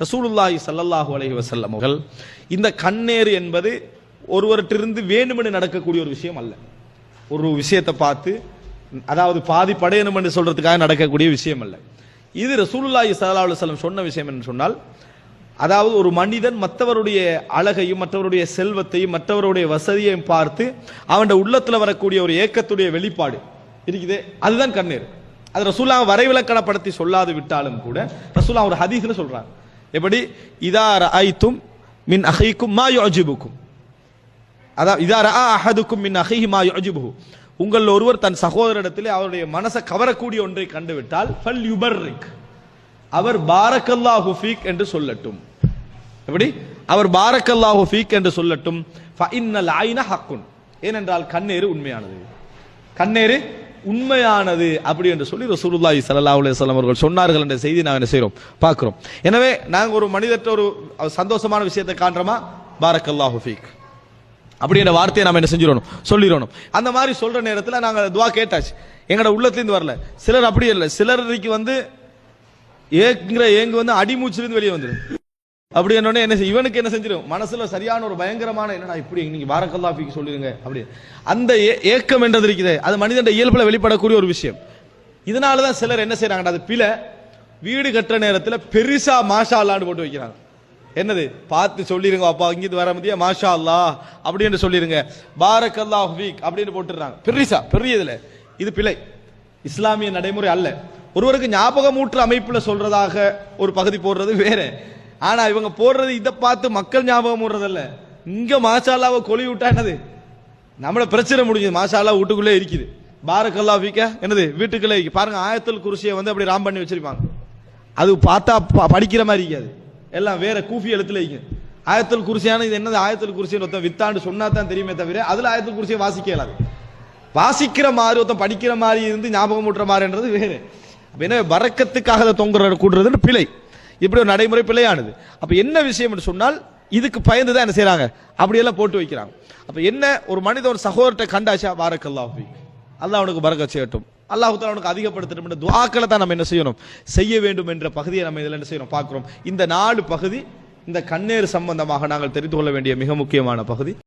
ரசூலுல்லாஹி சல்லல்லாஹு அலஹி வசல்லம் அவர்கள் இந்த கண்ணேறு என்பது ஒருவர்கிட்டிருந்து வேணுமென்று நடக்கக்கூடிய ஒரு விஷயம் அல்ல. ஒரு விஷயத்தை பார்த்து அதாவது பாதி படையணும் என்று சொல்றதுக்காக நடக்கக்கூடிய விஷயம் அல்ல. இது ரசூலுல்லாஹி ஸல்லல்லாஹு அலுவலம் சொன்ன விஷயம் என்று சொன்னால் அதாவது ஒரு மனிதன் மற்றவருடைய அழகையும் மற்றவருடைய செல்வத்தையும் மற்றவருடைய வசதியையும் பார்த்து அவனுடைய உள்ளத்தில் வரக்கூடிய ஒரு ஏக்கத்துடைய வெளிப்பாடு இருக்குது அதுதான் கண்ணீர் அது ரசூலா வரைவிலக்கணப்படுத்தி சொல்லாது விட்டாலும் கூட ரசூலா ஒரு ஹதீஸ்னு சொல்றாங்க. எப்படி? இதா ஐத்தும் மின் அஹைக்கும் மா யோஜிபுக்கும் அதான் இதா அஹதுக்கும் மின் அஹை மா யோஜிபு உங்கள் ஒருவர் தன் சகோதரிடத்திலே அவருடைய மனசை கவரக்கூடிய ஒன்றை கண்டுவிட்டால் ஃபல் யுபர்ரிக். அவர் பாரக்கல்லா ஃபீக் என்று சொல்லட்டும். எப்படி? அவர் பாரக்கல்லா ஃபீக் என்று சொல்லட்டும். ஃபஇன்னல் ஐன ஹக்குன். ஏனென்றால் கண்ணேறு உண்மையானது. கண்ணேறு உண்மையானது அப்படி என்று சொல்லி ரசூலுல்லாஹி ஸல்லல்லாஹு அலைஹி வஸல்லம் அவர்கள் சொன்னார்கள் என்ற செய்தி நாங்கள் என்ன செய்றோம் பார்க்கிறோம். எனவே நாங்கள் ஒரு மனிதர்கிட்ட ஒரு சந்தோஷமான விஷயத்தை காண்றோமா? பாரக்கல்லாஹு ஃபீக். அப்படி என்ற வார்த்தையை நம்ம என்ன செஞ்சிடணும்? சொல்லிடணும். அந்த மாதிரி சொல்ற நேரத்தில் நாங்கள் துவா கேட்டாச்சு. எங்களோட உள்ளத்துலேருந்து வரல. சிலர் அப்படியே இல்லை. சிலருக்கு வந்து ஏங்குற ஏங்கு வந்து அடிமூச்சிலிருந்து வெளியே வந்துடும் அப்படி என்னோட என்ன செய்- இவனுக்கு என்ன செஞ்சிடும் மனசுல சரியான ஒரு பயங்கரமான என்னடா இப்படி நீங்க பாரக்கல்லாஃபிக்கு சொல்லிருங்க அப்படி. அந்த ஏ- ஏக்கம் என்றது இருக்குது. அது மனிதன் இயல்புல வெளிப்படக்கூடிய ஒரு விஷயம். இதனால தான் சிலர் என்ன செய்றாங்கடா அது பிழை. வீடு கட்டுற நேரத்தில் பெருசா மாஷா அல்லான்னு போட்டு வைக்கிறாங்க. என்னது? பார்த்து சொல்லிருங்க அப்பா இங்கிட்டு வர முடியா? மாஷா அல்லா அப்படின்னு சொல்லிருங்க. பாரக்கல்லா அல்லாஹ் வீக் அப்படின்னு போட்டுறாங்க பெரிசா பெரிய இதுல. இது பிழை. இஸ்லாமிய நடைமுறை அல்ல. ஒருவருக்கு ஞாபகமூற்று அமைப்புல சொல்றதாக ஒரு பகுதி போடுறது வேற. ஆனா இவங்க போடுறது இதை பார்த்து மக்கள் ஞாபகம் ஊடுறதல்ல இங்க மாசாலாவை கொலி விட்டா என்னது? நம்மள பிரச்சனை முடிஞ்சது. மாசாலா வீட்டுக்குள்ளே இருக்குது. பாரக்கல்லா வீக்க என்னது? வீட்டுக்குள்ளே பாருங்க ஆயத்தல் குருசியை வந்து அப்படி ராம் பண்ணி வச்சிருப்பாங்க. அது பார்த்தா படிக்கிற மாதிரி இருக்காது. எல்லாம் வேற கூஃபி எழுத்துல இருக்கு. ஆயத்தல் குருசியான இது என்னது? ஆயத்தல் குருசின்னு ஒருத்தன் வித்தாண்டு சொன்னா தான் தெரியுமே தவிர அதுல ஆயத்தல் குருசியை வாசிக்க இயலாது வாசிக்கிற மாதிரி ஒருத்தன் படிக்கிற மாதிரி இருந்து ஞாபகம் ஊட்டுற மாதிரின்றது வேறு. அப்ப என்ன பறக்கத்துக்காக அதை தொங்குற கூடுறது பிழை. இப்படி ஒரு நடைமுறை பிழையானது. அப்போ என்ன விஷயம் சொன்னால் இதுக்கு பயந்து தான் என்ன செய்கிறாங்க அப்படியெல்லாம் போட்டு வைக்கிறாங்க. அப்போ என்ன ஒரு மனித ஒரு சகோதரத்தை கண்டாச்சா? பாரக்கல்லாஹ் அல்லாஹ் அவனுக்கு பறக்க செய்யட்டும். அல்லாஹ் அவனுக்கு அதிகப்படுத்தணும் என்ற துவாக்களை தான் நம்ம என்ன செய்யணும்? செய்ய வேண்டும் என்ற பகுதியை நம்ம இதில் என்ன செய்யணும்? பார்க்குறோம். இந்த நாலு பகுதி இந்த கண்ணேறு சம்பந்தமாக நாங்கள் தெரிந்து கொள்ள வேண்டிய மிக முக்கியமான பகுதி.